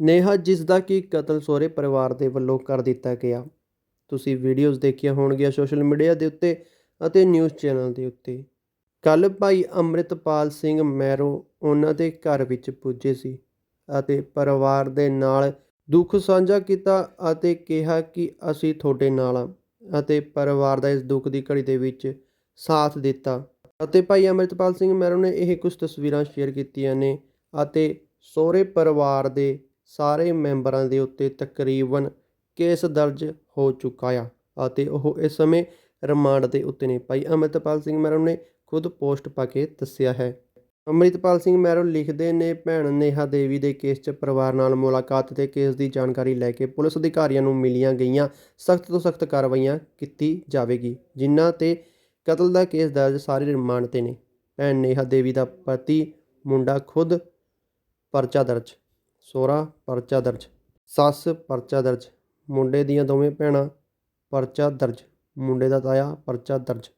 ਨੇਹਾ, ਜਿਸ ਦਾ ਕਿ ਕਤਲ ਸਹੁਰੇ ਪਰਿਵਾਰ ਦੇ ਵੱਲੋਂ ਕਰ ਦਿੱਤਾ ਗਿਆ। ਤੁਸੀਂ ਵੀਡੀਓਜ਼ ਦੇਖੀਆਂ ਹੋਣਗੀਆਂ ਸੋਸ਼ਲ ਮੀਡੀਆ ਦੇ ਉੱਤੇ ਅਤੇ ਨਿਊਜ਼ ਚੈਨਲ ਦੇ ਉੱਤੇ। ਕੱਲ ਭਾਈ ਅੰਮ੍ਰਿਤਪਾਲ ਸਿੰਘ ਮੈਰੋ ਉਹਨਾਂ ਦੇ ਘਰ ਵਿੱਚ ਪੁੱਜੇ ਸੀ ਅਤੇ ਪਰਿਵਾਰ ਦੇ ਨਾਲ ਦੁੱਖ ਸਾਂਝਾ ਕੀਤਾ ਅਤੇ ਕਿਹਾ ਕਿ ਅਸੀਂ ਤੁਹਾਡੇ ਨਾਲ ਹਾਂ ਅਤੇ ਪਰਿਵਾਰ ਦਾ ਇਸ ਦੁੱਖ ਦੀ ਘੜੀ ਦੇ ਵਿੱਚ ਸਾਥ ਦਿੱਤਾ। ਅਤੇ ਭਾਈ ਅੰਮ੍ਰਿਤਪਾਲ ਸਿੰਘ ਮੈਰੋ ਨੇ ਇਹ ਕੁਝ ਤਸਵੀਰਾਂ ਸ਼ੇਅਰ ਕੀਤੀਆਂ ਨੇ ਅਤੇ ਸਹੁਰੇ ਪਰਿਵਾਰ ਦੇ ਸਾਰੇ ਮੈਂਬਰਾਂ ਦੇ ਉੱਤੇ ਤਕਰੀਬਨ ਕੇਸ ਦਰਜ ਹੋ ਚੁੱਕਾ ਆ ਅਤੇ ਉਹ ਇਸ ਸਮੇਂ ਰਿਮਾਂਡ ਦੇ ਉੱਤੇ ਨੇ। ਭਾਈ ਅੰਮ੍ਰਿਤਪਾਲ ਸਿੰਘ ਮੈਰੋ ਨੇ ਖੁਦ ਪੋਸਟ ਪਾ ਕੇ ਦੱਸਿਆ ਹੈ। ਅੰਮ੍ਰਿਤਪਾਲ ਸਿੰਘ ਮੈਰੋ ਲਿਖਦੇ ਨੇ, ਭੈਣ ਨੇਹਾ ਦੇਵੀ ਦੇ ਕੇਸ 'ਚ ਪਰਿਵਾਰ ਨਾਲ ਮੁਲਾਕਾਤ ਤੇ ਕੇਸ ਦੀ ਜਾਣਕਾਰੀ ਲੈ ਕੇ ਪੁਲਿਸ ਅਧਿਕਾਰੀਆਂ ਨੂੰ ਮਿਲੀਆਂ ਗਈਆਂ। ਸਖਤ ਤੋਂ ਸਖਤ ਕਾਰਵਾਈਆਂ ਕੀਤੀ ਜਾਵੇਗੀ, ਜਿਨ੍ਹਾਂ ਤੇ ਕਤਲ ਦਾ ਕੇਸ ਦਰਜ ਸਾਰੇ ਰਿਮਾਂਡ ਤੇ ਨੇ। ਭੈਣ ਨੇਹਾ ਦੇਵੀ ਦਾ ਪਤੀ ਮੁੰਡਾ ਖੁਦ ਪਰਚਾ ਦਰਜ ਸੋਹਰਾ ਪਰਚਾ ਦਰਜ। ਸੱਸ, ਪਰਚਾ ਦਰਜ। ਮੁੰਡੇ ਦੀਆਂ ਦੋਵੇਂ ਭੈਣਾਂ, ਪਰਚਾ ਦਰਜ। ਮੁੰਡੇ ਦਾ ਤਾਇਆ, ਪਰਚਾ ਦਰਜ।